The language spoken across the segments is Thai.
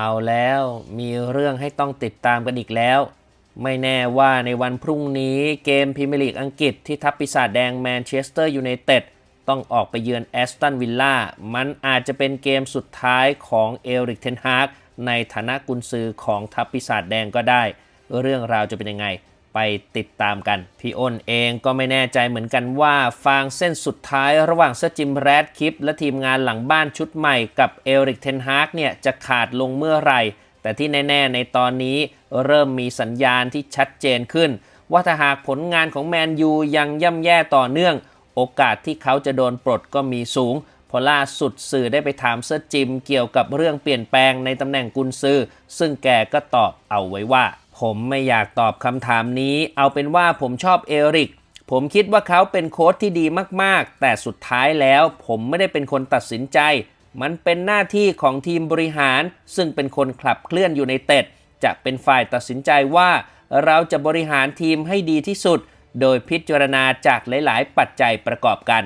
เอาแล้วมีเรื่องให้ต้องติดตามกันอีกแล้ว ไม่แน่ว่าในวันพรุ่งนี้เกมพรีเมียร์ลีกอังกฤษที่ทัพปีศาจแดงแมนเชสเตอร์ยูไนเต็ดต้องออกไปเยือนแอสตันวิลล่ามันอาจจะเป็นเกมสุดท้ายของเอริกเทนฮากในฐานะกุนซือของทัพปีศาจแดงก็ได้ เรื่องราวจะเป็นยังไง ไปติดตามกัน พี่อ้นเองก็ไม่แน่ใจเหมือนกันว่า ฟางเส้นสุดท้ายระหว่างเซจิมแรดคิป และทีมงานหลังบ้านชุดใหม่กับเอริกเทนฮากเนี่ยจะขาดลงเมื่อไหร่ แต่ที่แน่ ๆ ในตอนนี้เริ่มมีสัญญาณที่ชัดเจนขึ้น ว่าถ้าหากผลงานของแมนยูยังย่ำแย่ต่อเนื่อง โอกาสที่เขาจะโดนปลดก็มีสูงพอล่าสุดสื่อได้ไปถามเซอร์จิมเกี่ยวกับเรื่องเปลี่ยนแปลงในตำแหน่งกุนซือ ซึ่งแกก็ตอบเอาไว้ว่า ผมไม่อยากตอบคำถามนี้ เอาเป็นว่าผมชอบเอริก ผมคิดว่าเขาเป็นโค้ชที่ดีมากๆ แต่สุดท้ายแล้วผมไม่ได้เป็นคนตัดสินใจ มันเป็นหน้าที่ของทีมบริหาร ซึ่งเป็นคนขับเคลื่อนอยู่ในเต็ด จะเป็นฝ่ายตัดสินใจว่า เราจะบริหารทีมให้ดีที่สุด โดยพิจารณาจากหลายๆ ปัจจัยประกอบกัน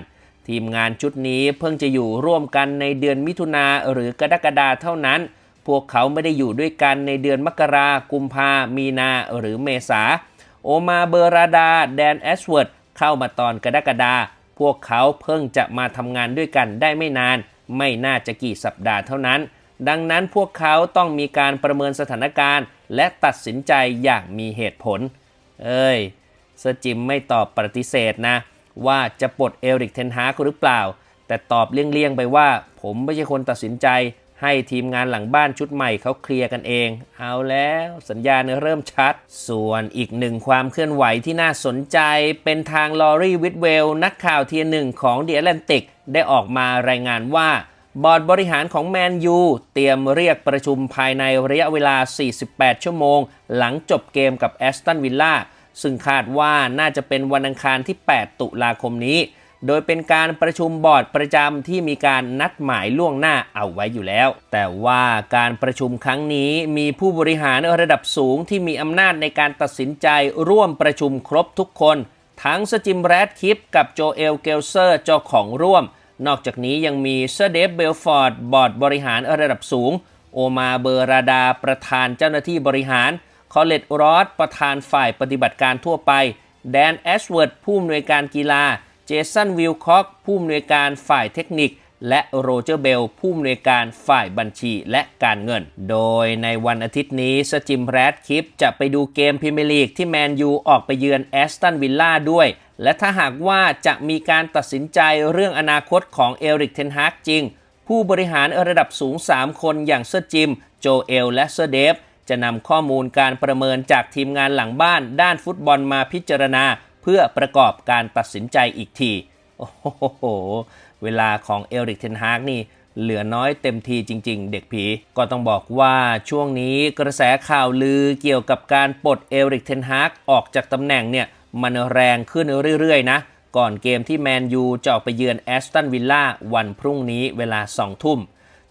ทีมงานชุดนี้เพิ่งจะอยู่ร่วมกันในเดือนมิถุนาหรือกรกฎาเท่านั้น พวกเขาไม่ได้อยู่ด้วยกันในเดือนมกรากุมภามีนาหรือเมษา โอมาเบอราดา แดนแอสเวิร์ดเข้ามาตอนกรกฎาพวกเขาเพิ่งจะมาทำงานด้วยกันได้ไม่นาน ไม่น่าจะกี่สัปดาห์เท่านั้น ดังนั้นพวกเขาต้องมีการประเมินสถานการณ์ และตัดสินใจอย่างมีเหตุผล เอ้ยเซจิมไม่ตอบปฏิเสธนะ ว่าจะปลดเอริกเทนฮากหรือเปล่า แต่ตอบเลี่ยงๆไปว่า ผมไม่ใช่คนตัดสินใจ ให้ทีมงานหลังบ้านชุดใหม่เขาเคลียร์กันเอง เอาแล้วสัญญาณเริ่มชัด ส่วนอีกหนึ่งความเคลื่อนไหวที่น่าสนใจ เป็นทางลอรี่วิทเวลนักข่าวเทียหนึ่งของเดียแลนติกได้ออกมารายงานว่า บอร์ดบริหารของแมนยูเตรียมเรียกประชุมภายในระยะเวลา 48 ชั่วโมง หลังจบเกมกับแอสตันวิลล่าซึ่งคาดว่าน่าจะเป็นวันอังคารที่ 8 ตุลาคมนี้ โดยเป็นการประชุมบอร์ดประจำที่มีการนัดหมายล่วงหน้าเอาไว้อยู่แล้ว แต่ว่าการประชุมครั้งนี้มีผู้บริหารระดับสูงที่มีอำนาจในการตัดสินใจร่วมประชุมครบทุกคน ทั้งสจิมแรดคิปกับโจเอลเกลเซอร์เจ้าของร่วม นอกจากนี้ยังมีเซเดฟเบลฟอร์ดบอร์ดบริหารระดับสูง โอมาเบอราดาประธานเจ้าหน้าที่บริหารคอลเลตรอสประธานฝ่ายปฏิบัติการทั่วไป แดนแอชเวิร์ดผู้อำนวยการกีฬา เจสันวิลคอกผู้อำนวยการฝ่ายเทคนิค และโรเจอร์เบลผู้อำนวยการฝ่ายบัญชีและการเงิน โดยในวันอาทิตย์นี้สจิมแรดคิปจะไปดูเกมพรีเมียร์ลีกที่แมนยูออกไปเยือนแอสตันวิลล่าด้วย และถ้าหากว่าจะมีการตัดสินใจเรื่องอนาคตของเอริกเทนฮากจริง ผู้บริหารระดับสูง 3 คนอย่างเซอร์จิม โจเอล และเซอร์เดฟจะนำข้อมูลการประเมินจากทีมงานหลังบ้านด้านฟุตบอลมาพิจารณา เพื่อประกอบการตัดสินใจอีกที โอ้โห เวลาของเอริกเทนฮากนี่เหลือน้อยเต็มทีจริง ๆ เด็กผี ก็ต้องบอกว่าช่วงนี้กระแสข่าวลือเกี่ยวกับการปลดเอริกเทนฮากออกจากตำแหน่งเนี่ย มันแรงขึ้นเรื่อย ๆ นะ ก่อนเกมที่แมนยูจะออกไปเยือนแอสตันวิลล่าวันพรุ่งนี้เวลา 2 ทุ่ม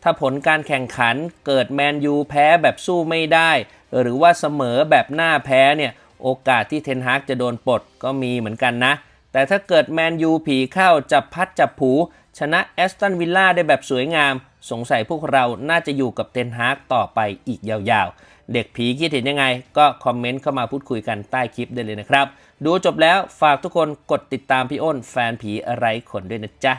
ถ้าผลการแข่งขันเกิดแมนยูแพ้แบบสู้ไม่ได้ หรือว่าเสมอแบบหน้าแพ้เนี่ย โอกาสที่เทนฮากจะโดนปลดก็มีเหมือนกันนะ แต่ถ้าเกิดแมนยูผีเข้าจับพัดจับผู ชนะแอสตันวิลล่าได้แบบสวยงาม สงสัยพวกเราน่าจะอยู่กับเทนฮากต่อไปอีกยาวๆ เด็กผีคิดเห็นยังไง ก็คอมเมนต์เข้ามาพูดคุยกันใต้คลิปได้เลยนะครับ ดูจบแล้วฝากทุกคนกดติดตามพี่อ้นแฟนผีอะไรขนด้วยนะจ๊ะ